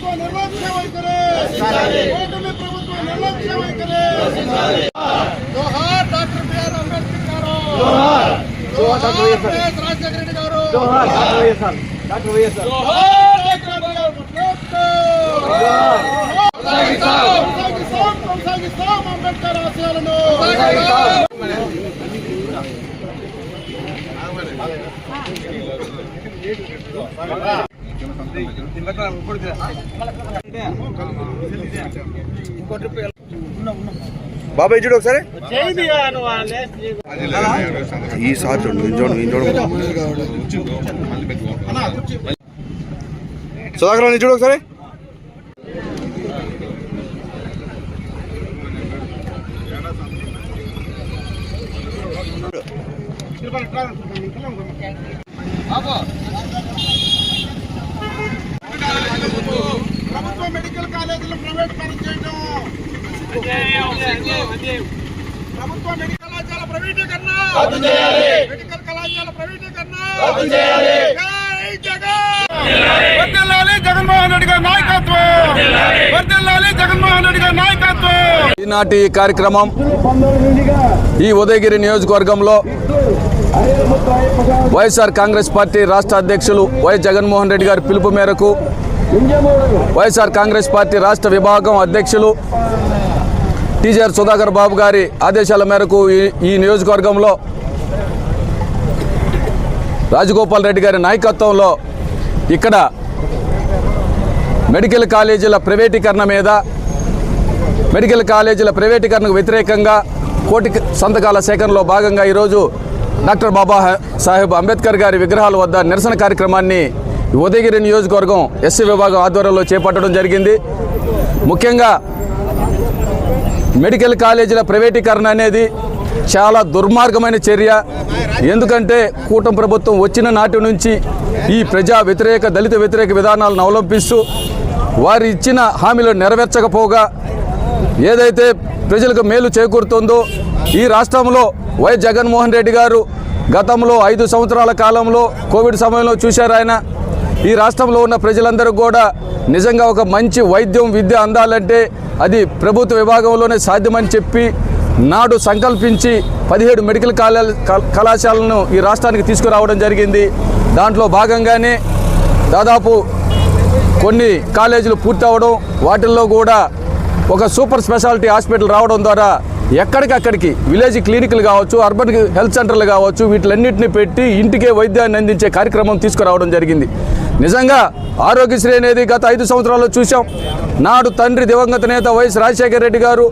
ప్రభుత్వ నిర్లక్ష్య వైఖరి కూటమి ప్రభుత్వ నిర్లక్ష్య వైఖరి జోహార్ డాక్టర్ బిఆర్ అంబేద్కర్ గారు. రాజశేఖర రెడ్డి గారు. జోహార్. డాక్టర్ బిఆర్ కొనసాగిస్తాం. కొనసాగిస్తాం. అంబేద్కర్ ఆశయాలను. బాబాయ్ చూడు ఒకసారి. ఈ సార్ చూడు నేను చూడు నేను చూడు సుధాకర్ చూడు ఒకసారి. ప్రభుత్వ మెడికల్ కాలేజీలు ప్రైవేట్ పరం చేయడం ప్రభుత్వ మెడికల్ కళాశాల ప్రైవేటీకరణ. మెడికల్ కళాశాల ప్రైవేటీకరణ. జై జగన్. వర్ధిల్లాలి జగన్మోహన్ రెడ్డి గారి నాయకత్వం. వర్ధిల్లాలి జగన్మోహన్ రెడ్డి గారి నాయకత్వం. ఈనాటి కార్యక్రమం ఈ ఉదయగిరి నియోజకవర్గంలో వైఎస్ఆర్ కాంగ్రెస్ పార్టీ రాష్ట్ర అధ్యక్షులు వైఎస్ జగన్మోహన్ రెడ్డి గారి పిలుపు మేరకు వైఎస్ఆర్ కాంగ్రెస్ పార్టీ రాష్ట్ర విభాగం అధ్యక్షులు టీజీఆర్ సుధాకర్ బాబు గారి ఆదేశాల మేరకు ఈ ఈ నియోజకవర్గంలో రాజగోపాల్ రెడ్డి గారి నాయకత్వంలో ఇక్కడ మెడికల్ కాలేజీల ప్రైవేటీకరణ మీద మెడికల్ కాలేజీల ప్రైవేటీకరణకు వ్యతిరేకంగా కోటి సంతకాల సేకరణలో భాగంగా ఈరోజు డాక్టర్ బాబా సాహెబ్ అంబేద్కర్ గారి విగ్రహాల వద్ద నిరసన కార్యక్రమాన్ని ఉదయగిరి నియోజకవర్గం ఎస్సీ విభాగం ఆధ్వర్యంలో చేపట్టడం జరిగింది. ముఖ్యంగా మెడికల్ కాలేజీల ప్రైవేటీకరణ అనేది చాలా దుర్మార్గమైన చర్య. ఎందుకంటే కూటమి ప్రభుత్వం వచ్చిన నాటి నుంచి ఈ ప్రజా వ్యతిరేక దళిత వ్యతిరేక విధానాలను అవలంబిస్తూ వారు ఇచ్చిన హామీలు నెరవేర్చకపోగా ఏదైతే ప్రజలకు మేలు చేకూరుతుందో ఈ రాష్ట్రంలో వైఎస్ జగన్మోహన్ రెడ్డి గారు గతంలో ఐదు సంవత్సరాల కాలంలో కోవిడ్ సమయంలో చూశారు ఆయన. ఈ రాష్ట్రంలో ఉన్న ప్రజలందరూ కూడా నిజంగా ఒక మంచి వైద్యం విద్య అందాలంటే అది ప్రభుత్వ విభాగంలోనే సాధ్యమని చెప్పి నాడు సంకల్పించి పదిహేడు మెడికల్ కళాశాలను ఈ రాష్ట్రానికి తీసుకురావడం జరిగింది. దాంట్లో భాగంగానే దాదాపు కొన్ని కాలేజీలు పూర్తి అవ్వడం వాటిల్లో కూడా ఒక సూపర్ స్పెషాలిటీ హాస్పిటల్ రావడం ద్వారా ఎక్కడికక్కడికి? విలేజ్ క్లినిక్లు కావచ్చు అర్బన్ హెల్త్ సెంటర్లు కావచ్చు వీటిలన్నింటినీ పెట్టి ఇంటికే వైద్యాన్ని అందించే కార్యక్రమం తీసుకురావడం జరిగింది. నిజంగా ఆరోగ్యశ్రీ అనేది గత ఐదు సంవత్సరాల్లో చూసాం నాడు తండ్రి దివంగత నేత వైఎస్ రాజశేఖర రెడ్డి గారు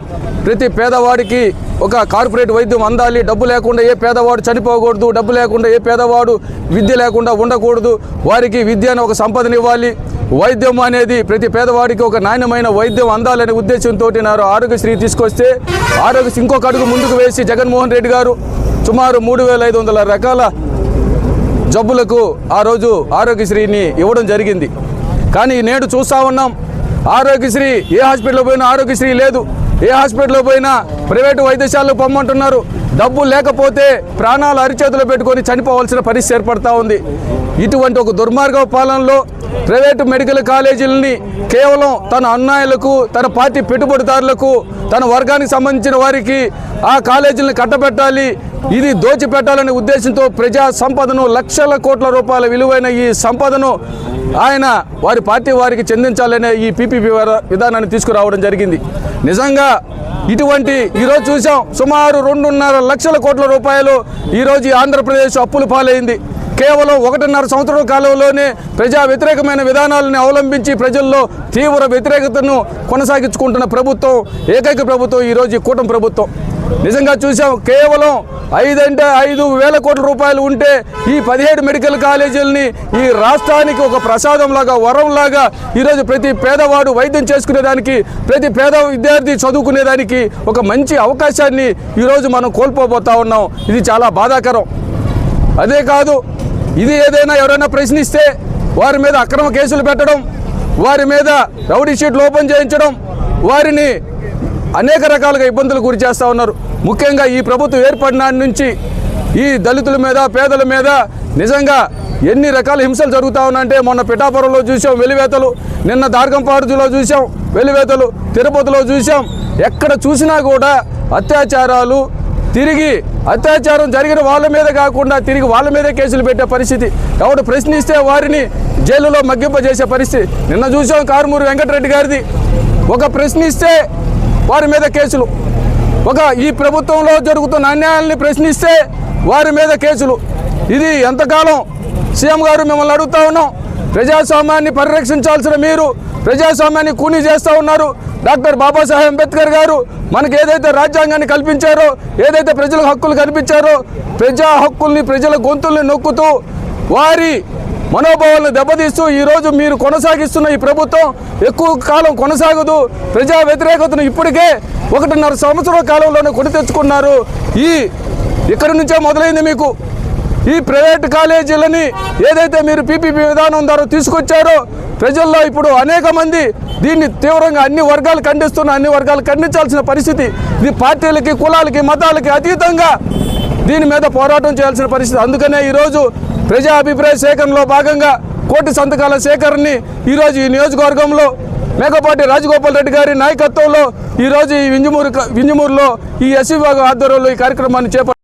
ప్రతి పేదవాడికి ఒక కార్పొరేట్ వైద్యం అందాలి. డబ్బు లేకుండా ఏ పేదవాడు చనిపోకూడదు డబ్బు లేకుండా ఏ పేదవాడు విద్య లేకుండా ఉండకూడదు. వారికి విద్యను ఒక సంపదనివ్వాలి వైద్యం అనేది ప్రతి పేదవాడికి ఒక నాణ్యమైన వైద్యం అందాలనే ఉద్దేశంతో నారు ఆరోగ్యశ్రీ తీసుకొస్తే ఆరోగ్యశ్రీ ఇంకొక అడుగు ముందుకు వేసి జగన్మోహన్ రెడ్డి గారు సుమారు మూడు వేల ఐదు వందల రకాల జబ్బులకు ఆ రోజు ఆరోగ్యశ్రీని ఇవ్వడం జరిగింది. కానీ నేడు చూస్తూ ఉన్నాం ఆరోగ్యశ్రీ ఏ హాస్పిటల్లో పోయినా ఆరోగ్యశ్రీ లేదు. ఏ హాస్పిటల్లో పోయినా ప్రైవేటు వైద్యశాలలో పొమ్మంటున్నారు. డబ్బు లేకపోతే ప్రాణాలు అరిచేతులు పెట్టుకొని చనిపోవాల్సిన పరిస్థితి ఏర్పడతా ఉంది. ఇటువంటి ఒక దుర్మార్గ పాలనలో ప్రైవేటు మెడికల్ కాలేజీలని కేవలం తన అన్నాయులకు తన పార్టీ పెట్టుబడిదారులకు తన వర్గానికి సంబంధించిన వారికి ఆ కాలేజీలను కట్టబెట్టాలి ఇది దోచిపెట్టాలనే ఉద్దేశంతో ప్రజా సంపదను లక్షల కోట్ల రూపాయల విలువైన ఈ సంపదను ఆయన వారి పార్టీ వారికి చెందించాలనే ఈ పీపీపీ విధానాన్ని తీసుకురావడం జరిగింది. నిజంగా ఇటువంటి ఈరోజు చూసాం సుమారు రెండున్నర లక్షల కోట్ల రూపాయలు ఈరోజు ఆంధ్రప్రదేశ్ అప్పుల పాలైంది. కేవలం ఒకటిన్నర సంవత్సరాల కాలంలోనే ప్రజా వ్యతిరేకమైన విధానాలను అవలంబించి ప్రజల్లో తీవ్ర వ్యతిరేకతను కొనసాగించుకుంటున్న ప్రభుత్వం ఏకైక ప్రభుత్వం ఈరోజు కూటమి ప్రభుత్వం. నిజంగా చూసాం కేవలం ఐదంటే ఐదు వేల కోట్ల రూపాయలు ఉంటే ఈ పదిహేడు మెడికల్ కాలేజీలని ఈ రాష్ట్రానికి ఒక ప్రసాదంలాగా వరంలాగా ఈరోజు ప్రతి పేదవాడు వైద్యం చేసుకునేదానికి ప్రతి పేద విద్యార్థి చదువుకునేదానికి ఒక మంచి అవకాశాన్ని ఈరోజు మనం కోల్పోబోతా ఉన్నాం. ఇది చాలా బాధాకరం. అదే కాదు ఇది ఏదైనా ఎవరైనా ప్రశ్నిస్తే వారి మీద అక్రమ కేసులు పెట్టడం వారి మీద రౌడీ షీట్లు ఓపెన్ చేయించడం వారిని అనేక రకాలుగా ఇబ్బందులు గురి చేస్తూ ఉన్నారు. ముఖ్యంగా ఈ ప్రభుత్వం ఏర్పడిన నుంచి ఈ దళితుల మీద పేదల మీద నిజంగా ఎన్ని రకాల హింసలు జరుగుతా ఉన్నాయంటే మొన్న పిఠాపురంలో చూసాం వెలివేతలు నిన్న దార్గంపాడులో చూసాం వెలివేతలు తిరుపతిలో చూసాం. ఎక్కడ చూసినా కూడా అత్యాచారాలు తిరిగి అత్యాచారం జరిగిన వాళ్ళ మీద కాకుండా తిరిగి వాళ్ళ మీదే కేసులు పెట్టే పరిస్థితి. ఎవడు ప్రశ్నిస్తే వారిని జైలులో మగ్గింపజేసే పరిస్థితి. నిన్న చూసాం కారుమూరు వెంకటరెడ్డి గారిది. ఒక ప్రశ్నిస్తే వారి మీద కేసులు. ఒక ఈ ప్రభుత్వంలో జరుగుతున్న అన్యాయాల్ని ప్రశ్నిస్తే వారి మీద కేసులు. ఇది ఎంతకాలం? సీఎం గారు మిమ్మల్ని అడుగుతా ఉన్నాం. ప్రజాస్వామ్యాన్ని పరిరక్షించాల్సిన మీరు ప్రజాస్వామ్యాన్ని కూనీ చేస్తూ ఉన్నారు. డాక్టర్ బాబాసాహెబ్ అంబేద్కర్ గారు మనకి ఏదైతే రాజ్యాంగాన్ని కల్పించారో ఏదైతే ప్రజల హక్కులు కల్పించారో ప్రజా హక్కుల్ని ప్రజల గొంతుల్ని నొక్కుతూ వారి మనోభావాలను దెబ్బతీస్తూ ఈరోజు మీరు కొనసాగిస్తున్న ఈ ప్రభుత్వం ఎక్కువ కాలం కొనసాగదు ప్రజా వ్యతిరేకతను ఇప్పటికే ఒకటిన్నర సంవత్సరాల కాలంలోనే కొని తెచ్చుకున్నారు. ఈ ఇక్కడి నుంచే మొదలైంది మీకు. ఈ ప్రైవేట్ కాలేజీలని ఏదైతే మీరు పీపీపీ విధానం ద్వారా తీసుకొచ్చారో ప్రజల్లో ఇప్పుడు అనేక మంది దీన్ని తీవ్రంగా అన్ని వర్గాలు ఖండిస్తున్న అన్ని వర్గాలు ఖండించాల్సిన పరిస్థితి. ఇది పార్టీలకి కులాలకి మతాలకి అతీతంగా దీని మీద పోరాటం చేయాల్సిన పరిస్థితి. అందుకనే ఈరోజు ప్రజా అభిప్రాయ సేకరణలో భాగంగా కోటి సంతకాల సేకరణని ఈరోజు ఈ నియోజకవర్గంలో మేకపాటి రాజగోపాల్ రెడ్డి గారి నాయకత్వంలో ఈరోజు ఈ వింజమూరు వింజమూరులో ఈ ఎస్సీ విభాగం ఆధ్వర్యంలో ఈ కార్యక్రమాన్ని చేపట్టారు